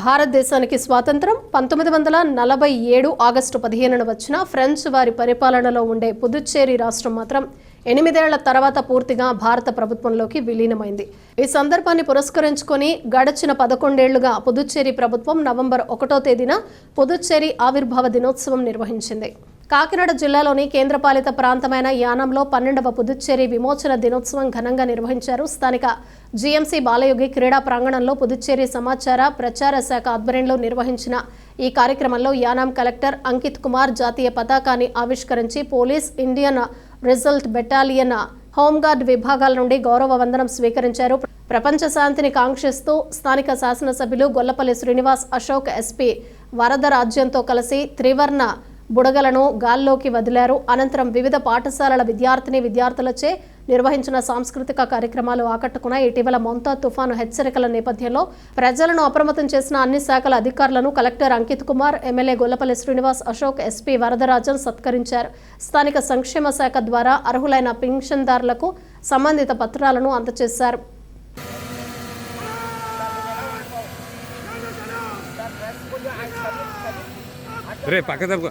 భారతదేశానికి స్వాతంత్రం పంతొమ్మిది వందల నలభై ఏడు ఆగస్టు పదిహేనున వచ్చిన ఫ్రెంచ్ వారి పరిపాలనలో ఉండే పుదుచ్చేరి రాష్ట్రం మాత్రం ఎనిమిదేళ్ళ తర్వాత పూర్తిగా భారత ప్రభుత్వంలోకి విలీనమైంది. ఈ సందర్భాన్ని పురస్కరించుకొని గడచిన పదకొండేళ్ళుగా పుదుచ్చేరి ప్రభుత్వం నవంబర్ ఒకటో తేదీన పుదుచ్చేరి ఆవిర్భావ దినోత్సవం నిర్వహించింది. కాకినాడ జిల్లాలోని కేంద్రపాలిత ప్రాంతమైన యానంలో పన్నెండవ పుదుచ్చేరి విమోచన దినోత్సవం ఘనంగా నిర్వహించారు. స్థానిక జీఎంసీ బాలయోగి క్రీడా ప్రాంగణంలో పుదుచ్చేరి సమాచార ప్రచార శాఖ ఆధ్వర్యంలో నిర్వహించిన ఈ కార్యక్రమంలో యానాం కలెక్టర్ అంకిత్ కుమార్ జాతీయ పతాకాన్ని ఆవిష్కరించి police Indian reserve battalion home guard విభాగాల నుండి గౌరవ వందనం స్వీకరించారు. ప్రపంచ శాంతిని కాంక్షిస్తూ స్థానిక శాసనసభ్యులు గొల్లపల్లి శ్రీనివాస్ అశోక్ ఎస్పీ వరదరాజ్యంతో కలిసి త్రివర్ణ బుడగలను గాల్లోకి వదిలారు. అనంతరం వివిధ పాఠశాలల విద్యార్థిని విద్యార్థులచే నిర్వహించిన సాంస్కృతిక కార్యక్రమాలు ఆకట్టుకున్నాయి. ఇటీవల మొంతా తుఫాను హెచ్చరికల నేపథ్యంలో ప్రజలను అప్రమత్తం చేసిన అన్ని శాఖల అధికారులను collector Ankit Kumar MLA Gollapalli Srinivas Ashok SP Varadarajan సత్కరించారు. స్థానిక సంక్షేమ శాఖ ద్వారా అర్హులైన పింఛన్దారులకు సంబంధిత పత్రాలను అందజేశారు. రే పక్క తప్పుకో.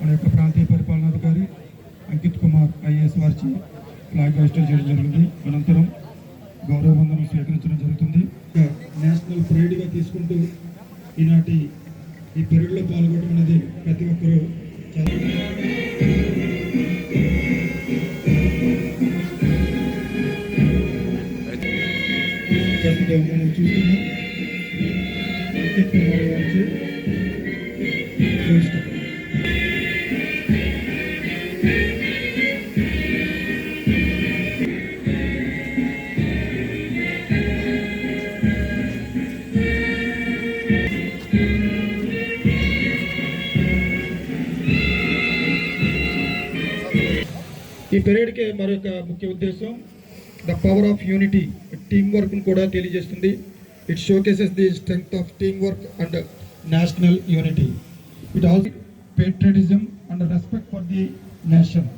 మన యొక్క ప్రాంతీయ పరిపాలనాధికారి అంకిత్ కుమార్ ఐఏఎస్ వారిచే ఫ్లాగ్ హాస్టర్ చేయడం జరిగింది. అనంతరం గౌరవ వందనం స్వీకరించడం జరుగుతుంది. నేషనల్ ప్రైడ్గా తీసుకుంటూ ఈనాటి ఈ పెరుగులో పాల్గొనడం అనేది ప్రతి ఒక్కరూ చాలా ప్రస్తుతం మనం చూస్తున్నాం అంకిత్ కుమార్ వారిచే హోస్టల్ ఈ పెరేడ్కి మరొక ముఖ్య ఉద్దేశం the power of unity team వర్క్ను కూడా తెలియజేస్తుంది. It showcases the strength of team work and national unity it also patriotism and respect for the nation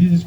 this is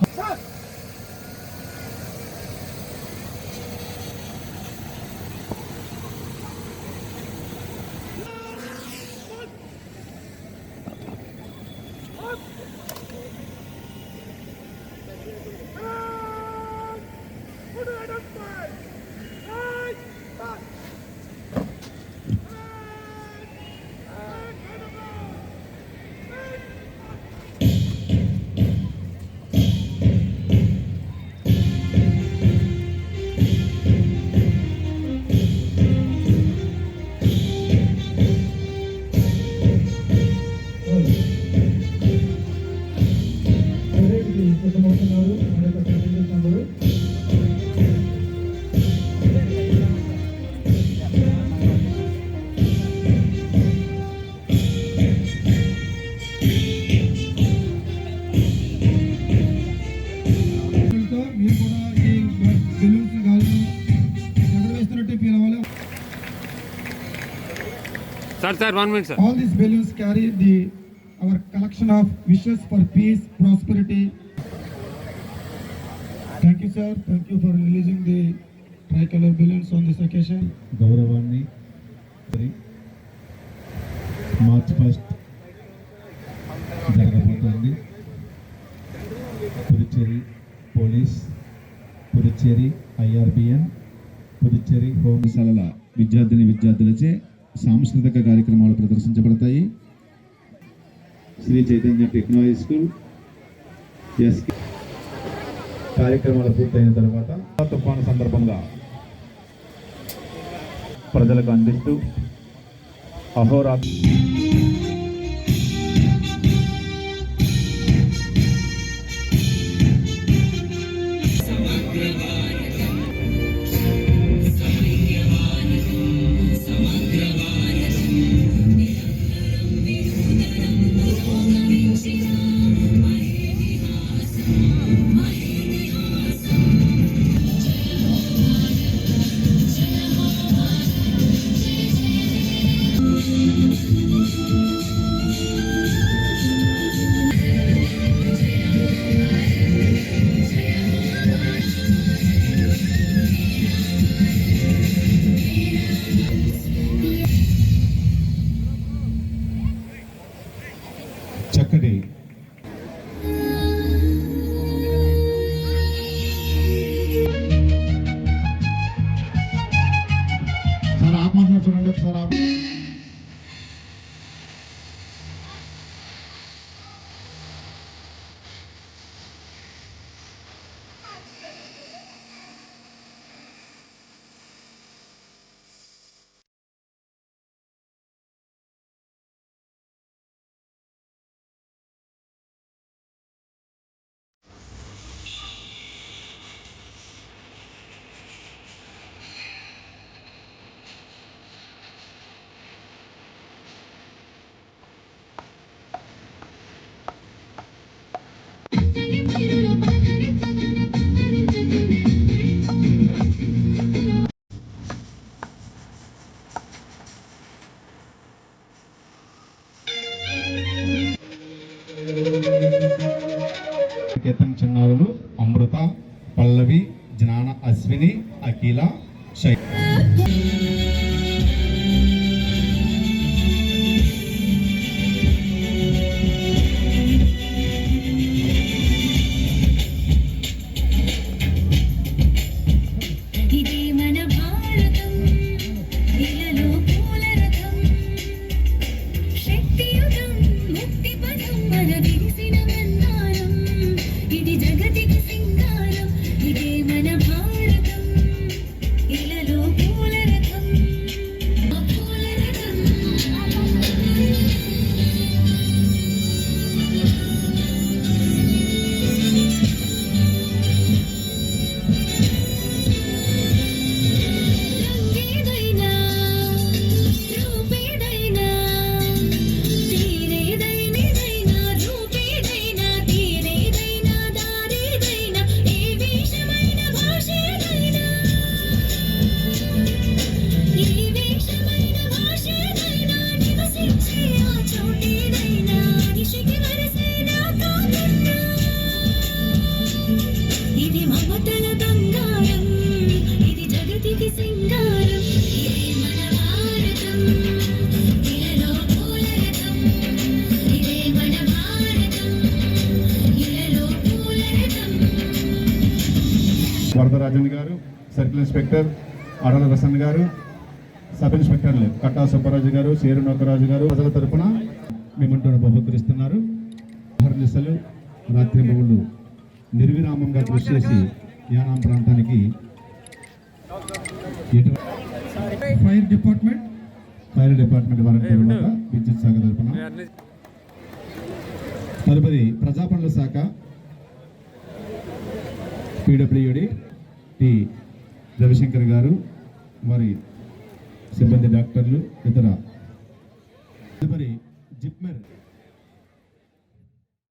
sir sir one minute sir All these balloons carry the our collection of wishes for peace, prosperity. Thank you, sir. Thank you for releasing the tricolor balloons on this occasion. గౌరవాన్ని మరి March first జరగబోతోంది Puducherry police Puducherry IRBN Puducherry home పాఠశాలల విద్యార్థిని విద్యార్థులచే సాంస్కృతిక కార్యక్రమాలు ప్రదర్శించబడతాయి. Shri Chaitanya technology school. Yes కార్యక్రమాలు పూర్తయిన తర్వాత తుఫాను సందర్భంగా ప్రజలకు అందిస్తూ అహోరా కేతన్ చిన్నారులు అమృత పల్లవి జ్ఞాన అశ్విని అఖిల వరదరాజన్ గారు సర్కిల్ ఇన్స్పెక్టర్ అడల రసన్ గారు సబ్ ఇన్స్పెక్టర్లు కట్టా సుబ్బరాజు గారు సేరు నోకరాజు గారు ప్రజల తరఫున మిమ్మల్ని బహుకరిస్తున్నారు. అహర్నిశలు రాత్రి బహుళ్ళు నిర్విరామంగా కృషి చేసి యానాం ప్రాంతానికి ఫైర్ డిపార్ట్మెంట్? ఫైర్ డిపార్ట్మెంట్ వారి తరువాత విద్యుత్ శాఖ తరపున. తదుపరి ప్రజాపనుల శాఖ. పీడబ్ల్యూడి టి రవిశంకర్ గారు వారి సిబ్బంది డాక్టర్లు ఇతర. తదుపరి జిప్మెర్.